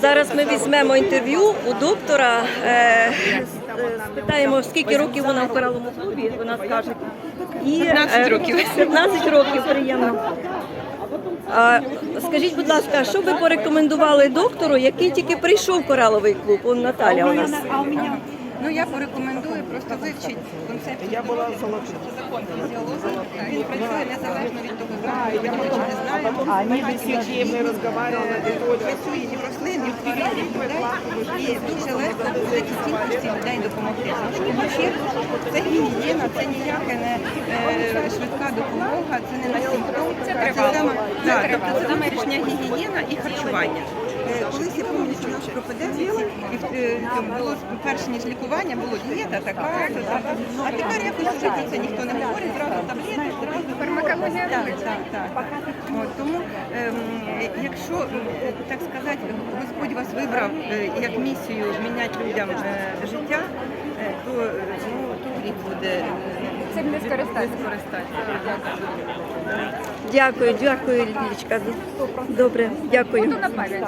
Зараз ми візьмемо інтерв'ю у доктора. Е, е, спитаємо, скільки років вона в кораловому клубі, вона скаже. І, 15 років. 15 років, приємно. А, скажіть, будь ласка, що ви порекомендували доктору, який тільки прийшов в кораловий клуб? Он Наталя у нас. Ну я порекомендую просто вивчити це закон фізіології. Він працює незалежно від того, ми його чи не знаємо. Они без сетей мы разговаривали. Працює ні в рослин, ні в тварин, ні в людей. І дуже легко буде ті кількості людей допомогти. Це гігієна, це ніяке не е, швидка допомога, це не на симптом. Це саме, тобто внутрішня гігієна і харчування. Е, Пропедевці, і е, було перш ніж лікування, було дієта, така. А тепер якось вже про це ніхто не говорить, зразу таблетки, зразу фармакологія. Так, так, так. От, тому, ем, якщо, е, так сказати, Господь вас вибрав е, як місію міняти людям життя, то, ну, то гріх буде Цим не скористатися. Дякую, дякую, Лілічка. Добре, дякую. на пам'ять.